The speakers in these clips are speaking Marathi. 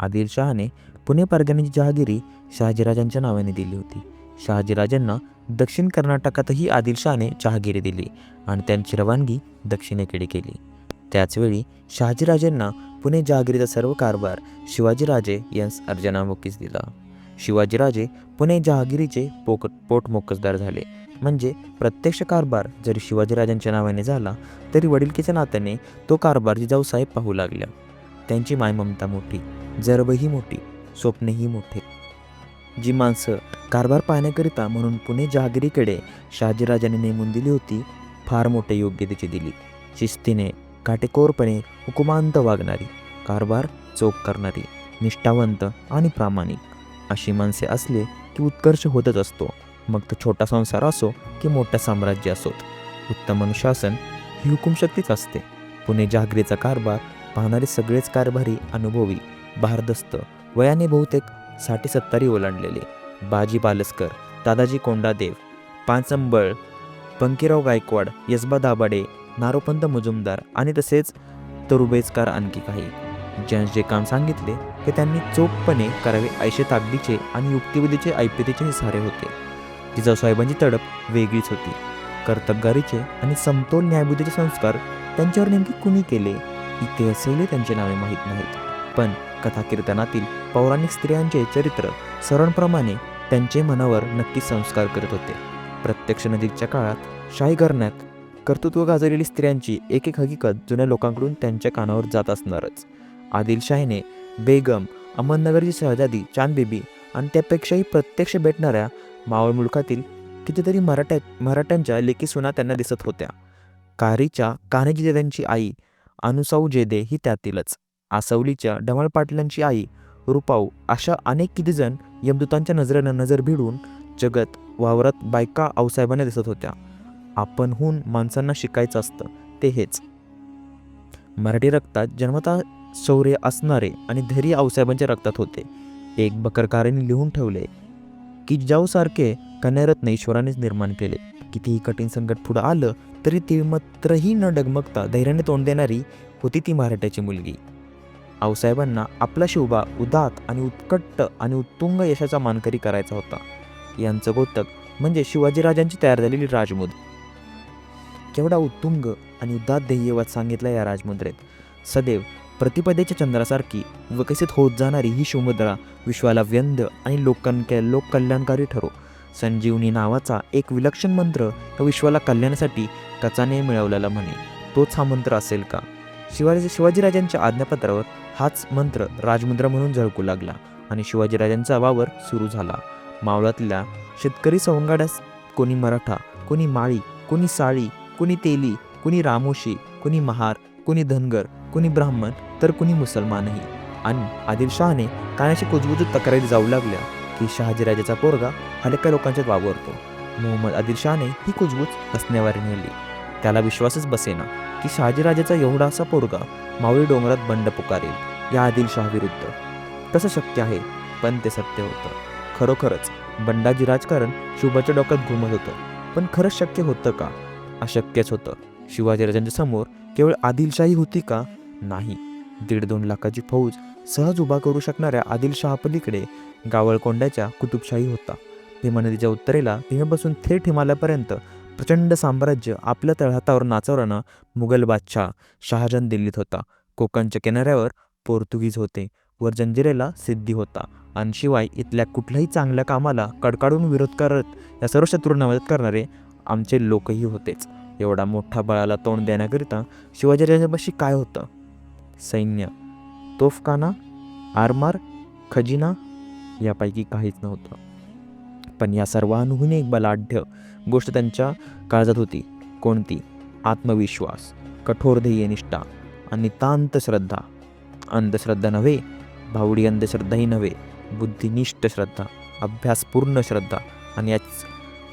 आदिलशहाने पुणे परगण्याची जहागिरी शहाजीराजांच्या नावाने दिली होती. शहाजीराजांना दक्षिण कर्नाटकातही आदिलशहाने जहागिरी दिली आणि त्यांची रवानगी दक्षिणेकडे केली. त्याचवेळी शहाजीराजांना पुणे जहागिरीचा सर्व कारभार शिवाजीराजे यांस अर्जनामुखीच दिला. शिवाजीराजे पुणे जहागिरीचे पोक पोटमोकसदार झाले. म्हणजे प्रत्यक्ष कारभार जरी शिवाजीराजांच्या नावाने झाला तरी वडिलकीच्या नात्याने तो कारभार जिजाऊसाहेब पाहू लागल्या. त्यांची मायममता मोठी. जरबही मोठी स्वप्नेही मोठे. जी माणसं कारभार पाहण्याकरिता म्हणून पुणे जहागिरीकडे शहाजीराजाने नेमून दिली होती फार मोठे योग्यतेची दिली. शिस्तीने काटेकोरपणे हुकुमांत वागणारी कारभार चोख करणारी निष्ठावंत आणि प्रामाणिक अशी माणसे असले की उत्कर्ष होतच असतो. मग तो छोटा संसार असो की मोठा साम्राज्य असोत. उत्तम अनुशासन ही हुकुमशक्तीच असते. पुणे जहागिरीचा कारभार पाहणारे सगळेच कारभारी अनुभवी भारदस्त. वयाने बहुतेकसाठी सत्तारी ओलांडलेले. बाजी बालस्कर दादाजी कोंडादेव पाचंबळ पंकीराव गायकवाड यसबा दाभाडे नारोपंत मुजुमदार आणि तसेच तरुबेजकार आणखी काही. ज्या जे काम सांगितले ते त्यांनी चोखपणे करावे ऐशे ताकदीचे आणि युक्तिविधीचे ऐपतीचे हे सारे होते. जिजाऊसाहेबांची तडप वेगळीच होती. कर्तबगारीचे आणि समतोल न्यायबुद्धीचे संस्कार त्यांच्यावर नेमके कुणी केले? इथे असेलही त्यांचे नावे माहीत नाहीत. पण कथाकीर्तनातील पौराणिक स्त्रियांचे चरित्र सरणप्रमाणे त्यांचे मनावर नक्की संस्कार करत होते. प्रत्यक्ष नजीकच्या काळात शाही घरण्यात कर्तृत्व गाजलेली स्त्रियांची एक एक हकीकत जुन्या लोकांकडून त्यांच्या कानावर जात असणारच. आदिलशाहीने बेगम अहमदनगरची शहजादी चांदबेबी आणि त्यापेक्षाही प्रत्यक्ष भेटणाऱ्या मावळ मुलखातील कितीतरी मराठ्या मराठ्यांच्या लेखी सुना त्यांना दिसत होत्या. कारीच्या कान्हेजी त्यांची आई अनुसाऊ जेदे ही त्यातीलच. आसवलीच्या डमळ पाटलांची आई रुपाऊ अशा अनेक कितीजण यमदूतांच्या नजरेनं नजर भिडून जगत वावरत बायका आऊसाहेबांना दिसत होत्या. आपणहून माणसांना शिकायचं असतं ते हेच. मराठी रक्तात जन्मता शौर्य असणारे आणि धैर्य आऊसाहेबांच्या रक्तात होते. एक बकरकाराने लिहून ठेवले की जाऊसारखे कन्यारत्न ईश्वरानेच निर्माण केले. कितीही कठीण संकट पुढं आलं तरी ती मात्रही न डगमगता धैर्याने तोंड देणारी होती ती मराठ्याची मुलगी. आऊसाहेबांना आपला शिवबा उदात आणि उत्कट आणि उत्तुंग यशाचा मानकरी करायचा होता. यांचं गोतक म्हणजे शिवाजीराजांची तयार झालेली राजमुद. केवढा उत्तुंग आणि उदात ध्येयवाद सांगितला या राजमुद्रेत. सदैव प्रतिपदेच्या चंद्रासारखी विकसित होत जाणारी ही शिवमुद्रा विश्वाला व्यंद आणि लोकांक लोककल्याणकारी ठरो. संजीवनी नावाचा एक विलक्षण मंत्र या विश्वाला कल्याणासाठी कचाने मिळवलेला म्हणे. तोच हा मंत्र असेल का? शिवाजी शिवाजीराजांच्या आज्ञापत्रावर हाच मंत्र राजमुद्रा म्हणून झळकू लागला आणि शिवाजीराजांचा वावर सुरू झाला. मावळातल्या शेतकरी सवंगाड्यास कोणी मराठा कोणी माळी कोणी साळी कोणी तेली कोणी रामोशी कोणी महार कोणी धनगर कोणी ब्राह्मण तर कोणी मुसलमानही. आणि आदिलशहाने कानाशी कुजबुजूत तक्रारी जाऊ लागल्या की शहाजीराजाचा पोरगा हलक्या लोकांच्यात वावरतो. मोहम्मद आदिलशहाने ही कुजबूज हसण्यावारी नेली. त्याला विश्वासच बसेना. की शहाजीराजाचा एवढासा पोरगा मावळी डोंगरात बंड पुकारेल या आदिलशहा विरुद्ध. कसं शक्य आहे पण ते सत्य होतं. खरोखरच बंडाजी राजकारण शुभाच्या डोक्यात घुमत होतं. पण खरंच शक्य होतं का? अशक्यच होतं. शिवाजीराजांच्या समोर केवळ आदिलशाही होती का? नाही. दीड दोन लाखाची फौज सहज उभा करू शकणाऱ्या आदिलशहापलीकडे गावळकोंड्याच्या कुतुबशाही होता. भीमा नदीच्या उत्तरेला भीमेपासून थेट हिमालयापर्यंत प्रचंड साम्राज्य आपल्या तळहातावर नाचवताना मुघल बादशाह शहाजहान दिल्लीत होता. कोकणच्या किनाऱ्यावर पोर्तुगीज होते. वर जंजिरेला सिद्धी होता. आणि शिवाय इथल्या कुठल्याही चांगल्या कामाला कडकाडून विरोध करत या सर्व शत्रूंना मदत करणारे आमचे लोकही होतेच. एवढा मोठा बळाला तोंड देण्याकरिता शिवाजीराजापाशी काय होतं? सैन्य तोफखाना आरमार खजिना यापैकी काहीच नव्हतं. पण या सर्वांहून एक बलाढ्य गोष्ट त्यांच्या काळजात होती. कोणती? आत्मविश्वास कठोर ध्येयनिष्ठा आणि तांत श्रद्धा. अंधश्रद्धा नव्हे भावडी अंधश्रद्धाही नव्हे बुद्धिनिष्ठ श्रद्धा अभ्यासपूर्ण श्रद्धा आणि याच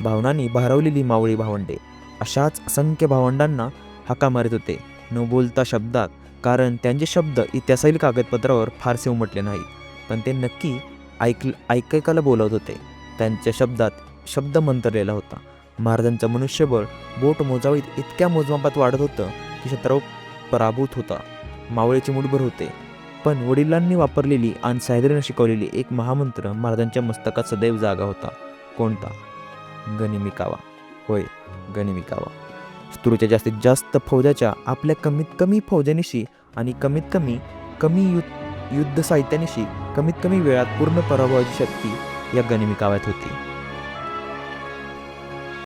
भावनांनी भारवलेली मावळी भावंडे. अशाच असंख्य भावंडांना हाका मारित होते. न बोलता शब्दात कारण त्यांचे शब्द इतिहासातील कागदपत्रावर फारसे उमटले नाहीत. पण ते नक्की ऐक ऐकायला बोलवत होते. त्यांच्या शब्दात शब्द मंतरलेला होता. महाराजांचं मनुष्यबळ बोट मोजावीत इतक्या मोजमापात वाढत होतं की शत्रू पराभूत होता. मावळेचे मुठभर होते. पण वडिलांनी वापरलेली आणि साहेदरीनं शिकवलेली एक महामंत्र महाराजांच्या मस्तकात सदैव जागा होता. कोणता? गनिमिकावा. होय गणिमिकावा शत्रूच्या जास्तीत जास्त फौजाच्या आपल्या कमीत कमी फौजानिशी आणि कमीत कमी कमी युद्ध युद्ध साहित्यानिशी कमीत कमी वेळात पूर्ण पराभवाची शक्ती या गणिमिकाव्यात होती.